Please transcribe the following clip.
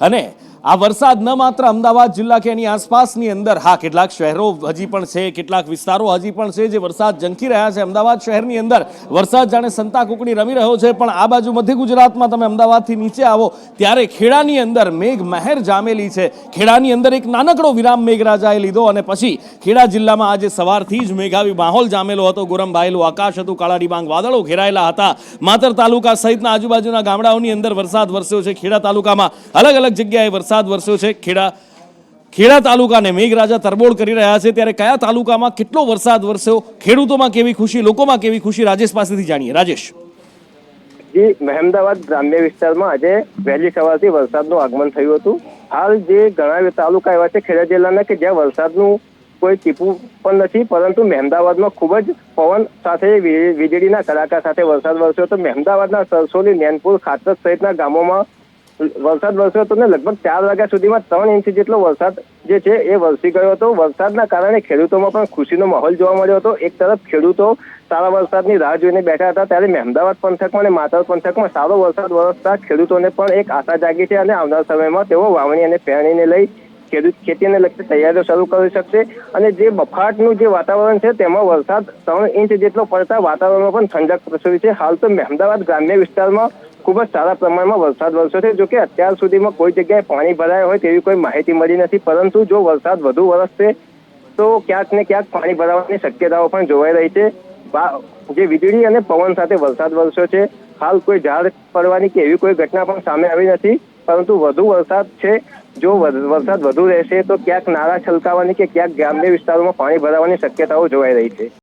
અને આ વરસાદ ન માત્ર અમદાવાદ જિલ્લા કે એની આસપાસની અંદર, હા, કેટલાક શહેરો હજી પણ છે, કેટલાક વિસ્તારો હજી પણ છે જે વરસાદ ઝંખી રહ્યા છે. અમદાવાદ શહેરની અંદર વરસાદ જાણે સંતા કુકડી રમી રહ્યો છે, પણ આ બાજુ મધ્ય ગુજરાતમાં તમે અમદાવાદથી નીચે આવો, ત્યારે ખેડાની અંદર મેઘ મહેર જામેલી છે. ખેડાની અંદર એક નાનકડો વિરામ મેઘરાજાએ લીધો અને પછી ખેડા જિલ્લામાં આજે સવારથી જ મેઘાવી માહોલ જામેલો હતો. ગોરંભાયેલું આકાશ હતું કાળા ડિબાંગ વાદળો ઘેરાયેલા હતા. માતર તાલુકા સહિતના આજુબાજુના ગામડાઓની અંદર વરસાદ વરસ્યો છે. ખેડા તાલુકામાં અલગ અલગ જગ્યાએ વરસાદ વરસ્યો છે. ખેડા ખેડા તાલુકાને મેઘરાજા તરબોળ કરી રહ્યા છે. ત્યારે કયા તાલુકામાં કેટલો વરસાદ વરસ્યો? ખેડૂતોમાં કેવી ખુશી? લોકોમાં કેવી ખુશી? રાજેશ પાસેથી જાણીએ. રાજેશ. જી, મહેમદાવાદ ગ્રામ્ય વિસ્તારમાં આજે વહેલી સવારથી વરસાદનું આગમન થયું હતું. હાલ જે ઘણા તાલુકા એવા છે ખેડા જિલ્લાના કે જ્યાં વરસાદનું કોઈ ટીપું પણ નથી, પરંતુ મહેમદાવાદમાં ખૂબ જ પવન સાથે વીજળીના કડાકા સાથે વરસાદ વરસ્યો હતો. મહેમદાવાદના સરસોલી, નેનપુર ખાતર સહિતના ગામોમાં વરસાદ વરસ્યો હતો ને લગભગ ચાર વાગ્યા સુધીમાં ત્રણ ઇંચ જેટલો વરસાદ જે છે એ વરસી ગયો હતો. વરસાદના કારણે ખેડૂતોમાં પણ ખુશીનો માહોલ જોવા મળ્યો હતો. એક તરફ ખેડૂતો સારા વરસાદની રાહ જોઈને બેઠા હતા ત્યારે મહેમદાવાદ પંથકમાં અને માતર પંથકમાં સારો વરસાદ વરસતા ખેડૂતોને પણ એક આશા જાગી છે અને આવનાર સમયમાં તેઓ વાવણી અને પેરણીને લઈ ખેડૂત ખેતીને લગતી તૈયારીઓ શરૂ કરી શકશે. અને જે બફાટનું જે વાતાવરણ છે તેમાં વરસાદ ત્રણ ઇંચ જેટલો પડતા વાતાવરણમાં પણ ઠંડક પ્રસરી છે. હાલ તો મહેમદાવાદ ગ્રામ્ય વિસ્તારમાં ખૂબ જ સારા પ્રમાણમાં વરસાદ વરસ્યો છે. જોકે અત્યાર સુધીમાં કોઈ જગ્યાએ પાણી ભરાયા હોય તેવી કોઈ માહિતી મળી નથી. પરંતુ જો વરસાદ વધુ વરસશે, તો ક્યાંક ને ક્યાંક પાણી ભરાવાની શક્યતાઓ પણ જોવાઈ રહી છે. જે વીજળી અને પવન સાથે વરસાદ વરસ્યો છે, હાલ કોઈ ઝાડ પડવાની કે એવી કોઈ ઘટના પણ સામે આવી નથી. પરંતુ વધુ વરસાદ છે, જો વર- વરસાદ વધુ રહેશે, તો ક્યાંક નાળા છલકાવાની કે ક્યાંક ગ્રામ્ય વિસ્તારોમાં પાણી ભરાવાની શક્યતાઓ જોવાઈ રહી છે.